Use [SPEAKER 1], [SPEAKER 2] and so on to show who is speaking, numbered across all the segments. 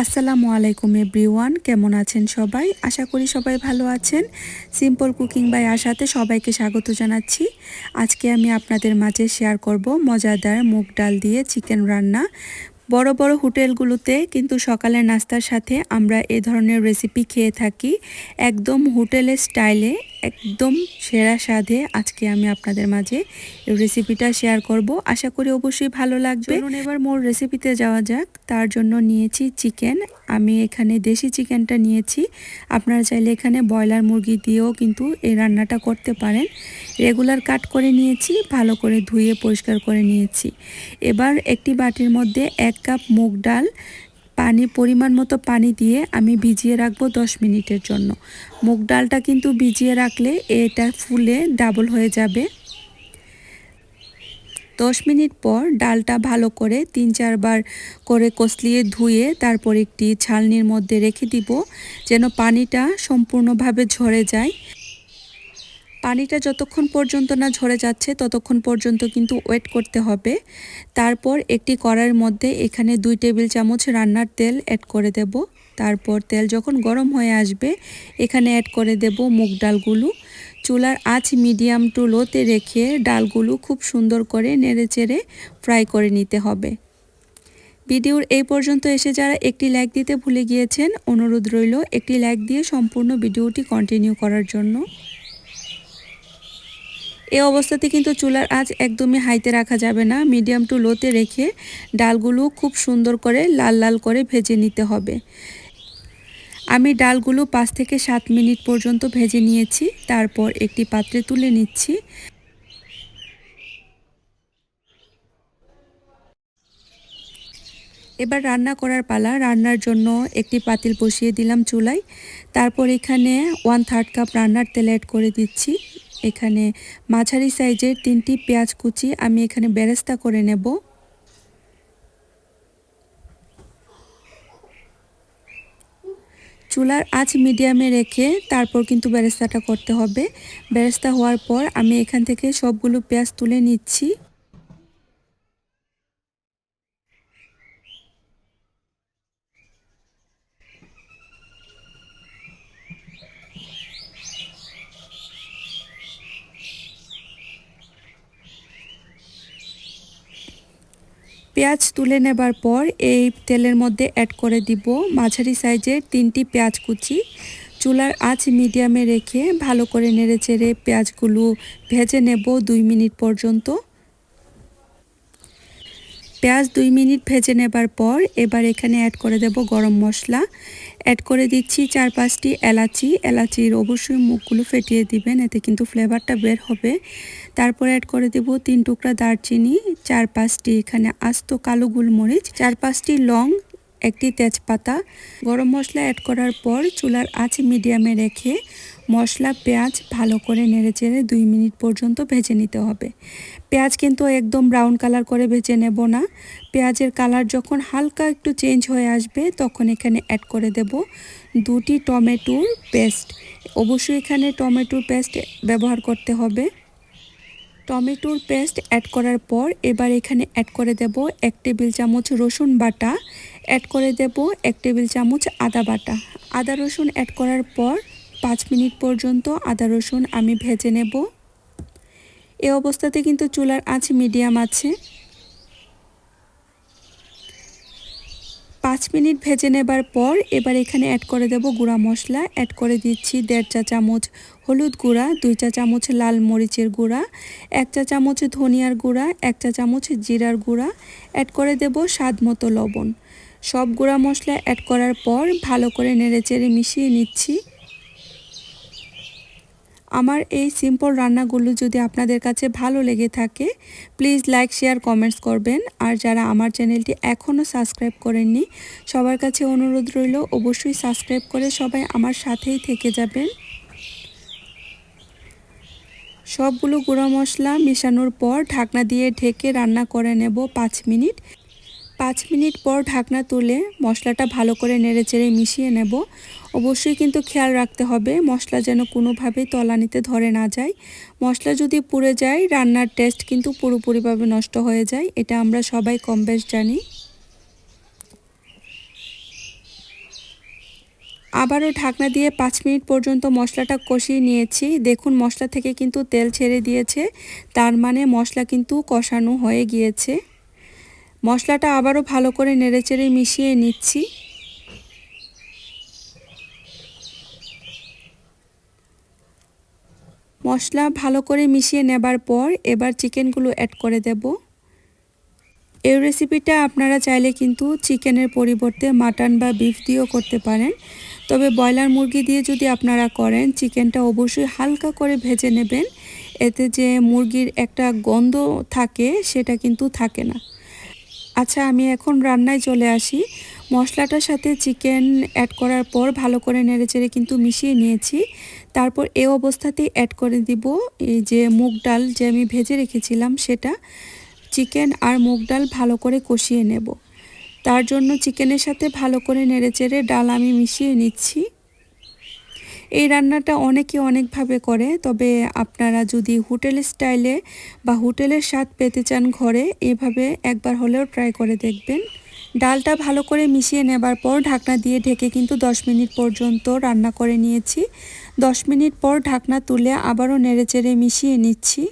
[SPEAKER 1] আসসালামু আলাইকুম এভরিওয়ান, কেমন আছেন সবাই? আশা করি সবাই ভালো আছেন। সিম্পল কুকিং বাই আশাতে সবাইকে স্বাগত জানাচ্ছি। আজকে আমি আপনাদের মাঝে শেয়ার করব মজাদার মুগ ডাল দিয়ে চিকেন রান্না। বড় বড় হোটেলগুলোতে কিন্তু সকালের নাস্তার সাথে আমরা এ ধরনের রেসিপি খেয়ে থাকি। একদম হোটেলের স্টাইলে একদম সেরা স্বাদে আজকে আমি আপনাদের মাঝে রেসিপিটা শেয়ার করব। আশা করি অবশ্যই ভালো লাগবে। এবার মোর রেসিপিতে যাওয়া যাক। তার জন্য নিয়েছি চিকেন আমি এখানে দেশি চিকেনটা নিয়েছি। আপনারা চাইলে এখানে ব্রয়লার মুরগি দিয়েও কিন্তু এই রান্নাটা করতে পারেন। রেগুলার কাট করে নিয়েছি, ভালো করে ধুয়ে পরিষ্কার করে নিয়েছি। এবার একটি বাটির মধ্যে এক কাপ মুগ ডাল পানি পরিমাণ মতো পানি দিয়ে আমি ভিজিয়ে রাখব দশ মিনিটের জন্য। মুগ ডালটা কিন্তু ভিজিয়ে রাখলে এটা ফুলে ডাবল হয়ে যাবে। দশ মিনিট পর ডালটা ভালো করে তিন চারবার করে কষলিয়ে ধুয়ে তারপর একটি ছালনির মধ্যে রেখে দিব, যেন পানিটা সম্পূর্ণভাবে ঝরে যায়। পানিটা যতক্ষণ পর্যন্ত না ঝরে যাচ্ছে, ততক্ষণ পর্যন্ত কিন্তু ওয়েট করতে হবে। তারপর একটি কড়াইয়ের মধ্যে এখানে দুই টেবিল চামচ রান্নার তেল অ্যাড করে দেব। তারপর তেল যখন গরম হয়ে আসবে, এখানে অ্যাড করে দেব মুগ ডালগুলো। চুলার আঁচ মিডিয়াম টু লোতে রেখে ডালগুলো খুব সুন্দর করে নেড়ে চেড়ে ফ্রাই করে নিতে হবে। ভিডিওর এই পর্যন্ত এসে যারা একটি লাইক দিতে ভুলে গিয়েছেন, অনুরোধ রইল একটি লাইক দিয়ে সম্পূর্ণ ভিডিওটি কন্টিনিউ করার জন্য। এ অবস্থাতে কিন্তু চুলার আঁচ একদমই হাইতে রাখা যাবে না। মিডিয়াম টু লোতে রেখে ডালগুলো খুব সুন্দর করে লাল লাল করে ভেজে নিতে হবে। আমি ডালগুলো পাঁচ থেকে সাত মিনিট পর্যন্ত ভেজে নিয়েছি, তারপর একটি পাত্রে তুলে নিচ্ছি। এবার রান্না করার পালা। রান্নার জন্য একটি পাতিল বসিয়ে দিলাম চুলায়। তারপর এখানে ওয়ান থার্ড কাপ রান্নার তেল অ্যাড করে দিচ্ছি। এখানে মাঝারি সাইজের তিনটি পেঁয়াজ কুচি আমি এখানে বেরেস্তা করে নেব। চুলার আঁচ মিডিয়ামে রেখে তারপর কিন্তু বেরেস্তাটা করতে হবে। বেরেস্তা হওয়ার পর আমি এখান থেকে সবগুলো পেঁয়াজ তুলে নিচ্ছি। পেঁয়াজ তুলে নেবার পর এই তেলের মধ্যে অ্যাড করে দিব মাঝারি সাইজের তিনটি পেঁয়াজ কুচি। চুলার আঁচ মিডিয়ামে রেখে ভালো করে নেড়ে চেড়ে পেঁয়াজগুলো ভেজে নেব দুই মিনিট পর্যন্ত। পেঁয়াজ দুই মিনিট ভেজে নেবার পর এবার এখানে অ্যাড করে দেব গরম মশলা। অ্যাড করে দিচ্ছি চার পাঁচটি এলাচি। এলাচির অবশ্যই মুখগুলো ফেটিয়ে দিবেন, এতে কিন্তু ফ্লেভারটা বের হবে। তারপর অ্যাড করে দেব তিন টুকরা দারচিনি, চার পাঁচটি এখানে আস্ত কালো গোলমরিচ, চার পাঁচটি লং একটি তেজপাতা, গরম মশলা অ্যাড করার পর চুলার আঁচ মিডিয়ামে রেখে মশলা, পেঁয়াজ ভালো করে নেড়ে চেড়ে দুই মিনিট পর্যন্ত ভেজে নিতে হবে। পেঁয়াজ কিন্তু একদম ব্রাউন কালার করে ভেজে নেব না। পেঁয়াজের কালার যখন হালকা একটু চেঞ্জ হয়ে আসবে, তখন এখানে অ্যাড করে দেব দুটি টমেটোর পেস্ট অবশ্যই এখানে টমেটোর পেস্ট ব্যবহার করতে হবে। টমেটোর পেস্ট অ্যাড করার পর এবার এখানে অ্যাড করে দেব এক টেবিল চামচ রসুন বাটা। অ্যাড করে দেব এক টেবিল চামচ আদা বাটা। আদা রসুন অ্যাড করার পর পাঁচ মিনিট পর্যন্ত আদা রসুন আমি ভেজে নেব। এ অবস্থাতে কিন্তু চুলার আঁচ মিডিয়াম আছে। পাঁচ মিনিট ভেজে নেবার পর এবার এখানে অ্যাড করে দেব গুঁড়া মশলা। অ্যাড করে দিচ্ছি দেড় চা চামচ হলুদ গুঁড়া, দুই চা চামচ লাল মরিচের গুঁড়া, এক চা চামচ ধনিয়ার গুঁড়া, এক চা চামচ জিরার গুঁড়া। অ্যাড করে দেব স্বাদ মতো লবণ। সব গুঁড়া মশলা অ্যাড করার পর ভালো করে নেড়েচেড়ে মিশিয়ে নিচ্ছি। আমার এই সিম্পল রান্নাগুলো যদি আপনাদের কাছে ভালো লেগে থাকে প্লিজ লাইক শেয়ার কমেন্টস করবেন। আর যারা আমার চ্যানেলটি এখনও সাবস্ক্রাইব করেননি, সবার কাছে অনুরোধ রইল অবশ্যই সাবস্ক্রাইব করে সবাই আমার সাথেই থেকে যাবেন। সবগুলো গুঁড়ো মশলা মেশানোর পর ঢাকনা দিয়ে ঢেকে রান্না করে নেব পাঁচ মিনিট। পাঁচ মিনিট পর ঢাকনা তুলে মশলাটা ভালো করে নেড়ে চেড়ে মিশিয়ে নেব। অবশ্যই কিন্তু খেয়াল রাখতে হবে, মশলা যেন কোনোভাবেই তলানিতে ধরে না যায়। মশলা যদি পুড়ে যায়, রান্নার টেস্ট কিন্তু পুরোপুরিভাবে নষ্ট হয়ে যায়, এটা আমরা সবাই কম বেশ জানি। আবারও ঢাকনা দিয়ে পাঁচ মিনিট পর্যন্ত মশলাটা কষিয়ে নিয়েছি। দেখুন, মশলা থেকে কিন্তু তেল ছেড়ে দিয়েছে, তার মানে মশলা কিন্তু কষানো হয়ে গিয়েছে। মশলাটা আবারও ভালো করে নেড়েচেড়ে মিশিয়ে নিচ্ছি। মশলা ভালো করে মিশিয়ে নেবার পর এবার চিকেনগুলো অ্যাড করে দেব। এই রেসিপিটা আপনারা চাইলে কিন্তু চিকেনের পরিবর্তে মাটন বা বিফ দিয়েও করতে পারেন। তবে ব্রয়লার মুরগি দিয়ে যদি আপনারা করেন, চিকেনটা অবশ্যই হালকা করে ভেজে নেবেন। এতে যে মুরগির একটা গন্ধ থাকে, সেটা কিন্তু থাকে না। আচ্ছা আমি এখন রান্নায় চলে আসি। মশলাটার সাথে চিকেন অ্যাড করার পর ভালো করে নেড়েচেড়ে কিন্তু মিশিয়ে নিয়েছি। তারপর এ অবস্থাতেই অ্যাড করে দিব এই যে মুগ ডাল যে আমি ভেজে রেখেছিলাম সেটা। চিকেন আর মুগ ডাল ভালো করে কষিয়ে নেব। তার জন্য চিকেনের সাথে ভালো করে নেড়েচেড়ে ডাল আমি মিশিয়ে নিচ্ছি। এই রান্নাটা অনেকে অনেকভাবে করে, তবে আপনারা যদি হোটেল স্টাইলে বা হোটেলের স্বাদ পেতে চান ঘরে, এভাবে একবার হলেও ট্রাই করে দেখবেন। ডালটা ভালো করে মিশিয়ে নেবার পর ঢাকনা দিয়ে ঢেকে কিন্তু 10 মিনিট পর্যন্ত রান্না করে নিয়েছি। 10 মিনিট পর ঢাকনা তুলে আবারও নেড়েচেড়ে মিশিয়ে নিচ্ছি।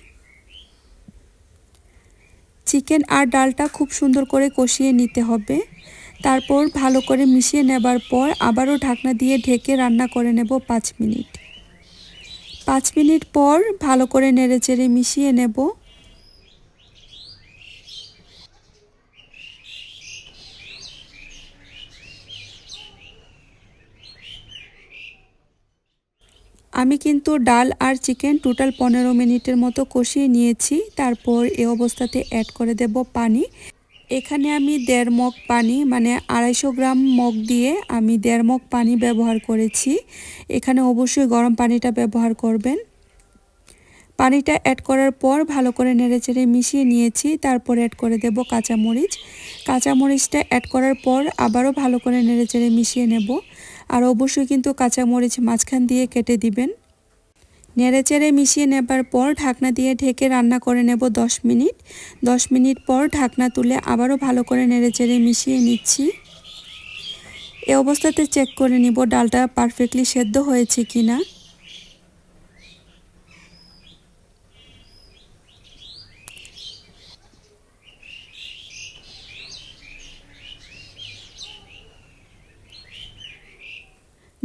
[SPEAKER 1] চিকেন আর ডালটা খুব সুন্দর করে কষিয়ে নিতে হবে। তারপর ভালো করে মিশিয়ে নেবার পর আবারও ঢাকনা দিয়ে ঢেকে রান্না করে নেব পাঁচ মিনিট। পাঁচ মিনিট পর ভালো করে নেড়েচেড়ে মিশিয়ে নেব। আমি কিন্তু ডাল আর চিকেন টোটাল পনেরো মিনিটের মতো কষিয়ে নিয়েছি, তারপর এ অবস্থাতে অ্যাড করে দেব পানি। এখানে আমি দেড় মগ পানি মানে আড়াইশো গ্রাম মগ দিয়ে আমি দেড় মগ পানি ব্যবহার করেছি। এখানে অবশ্যই গরম পানিটা ব্যবহার করবেন। পানিটা অ্যাড করার পর ভালো করে নেড়েচেড়ে মিশিয়ে নিয়েছি, তারপর অ্যাড করে দেব কাঁচামরিচ। কাঁচামরিচটা অ্যাড করার পর আবারও ভালো করে নেড়েচেড়ে মিশিয়ে নেব। আর অবশ্যই কিন্তু কাঁচামরিচ মাঝখান দিয়ে কেটে দিবেন। নেড়েচেড়ে মিশিয়ে নেবার পর ঢাকনা দিয়ে ঢেকে রান্না করে নেব 10 মিনিট। 10 মিনিট পর ঢাকনা তুলে আবারও ভালো করে নেড়েচেড়ে মিশিয়ে নিচ্ছি। এ অবস্থাতে চেক করে নিব ডালটা পারফেক্টলি সেদ্ধ হয়েছে কিনা।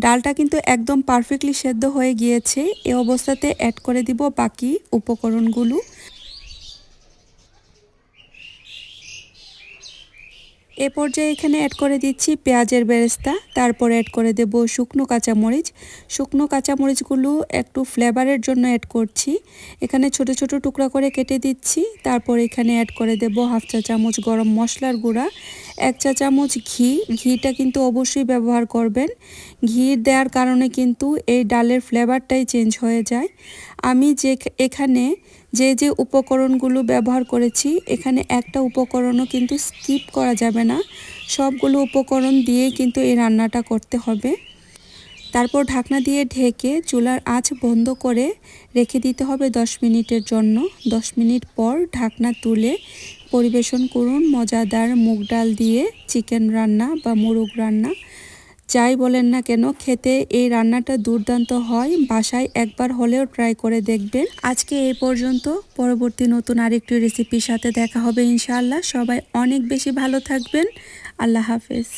[SPEAKER 1] ডালটা কিন্তু একদম পারফেক্টলি সেদ্ধ হয়ে গিয়েছে এ অবস্থাতে অ্যাড করে দিব বাকি উপকরণগুলো। এ পর্যায়ে এখানে অ্যাড করে দিচ্ছি পেঁয়াজের বেরেস্তা, তারপর অ্যাড করে দেব শুকনো কাঁচামরিচ। শুকনো কাঁচামরিচগুলো একটু ফ্লেভারের জন্য অ্যাড করছি। এখানে ছোট ছোট টুকরা করে কেটে দিচ্ছি। তারপর এখানে অ্যাড করে দেব হাফ চা চামচ গরম মশলার গুঁড়া, এক চা চামচ ঘি। ঘিটা কিন্তু অবশ্যই ব্যবহার করবেন। ঘি দেওয়ার কারণে কিন্তু এই ডালের ফ্লেভারটাই চেঞ্জ হয়ে যায়। আমি যে এখানে যে যে উপকরণগুলো ব্যবহার করেছি, এখানে একটা উপকরণও কিন্তু স্কিপ করা যাবে না। সবগুলো উপকরণ দিয়ে কিন্তু এই রান্নাটা করতে হবে। তারপর ঢাকনা দিয়ে ঢেকে চুলার আঁচ বন্ধ করে রেখে দিতে হবে 10 মিনিটের জন্য। 10 মিনিট পর ঢাকনা তুলে পরিবেশন করুন। মজাদার মুগ ডাল দিয়ে চিকেন রান্না বা মুরগ রান্না। যাই বলেন না কেন, খেতে এই রান্নাটা দুর্দান্ত হয়, বাসায় একবার হলেও ট্রাই করে দেখবেন। আজকে এই পর্যন্ত, পরবর্তী নতুন আরেকটি রেসিপির সাথে দেখা হবে ইনশাআল্লাহ। সবাই অনেক বেশি ভালো থাকবেন। আল্লাহ হাফেজ।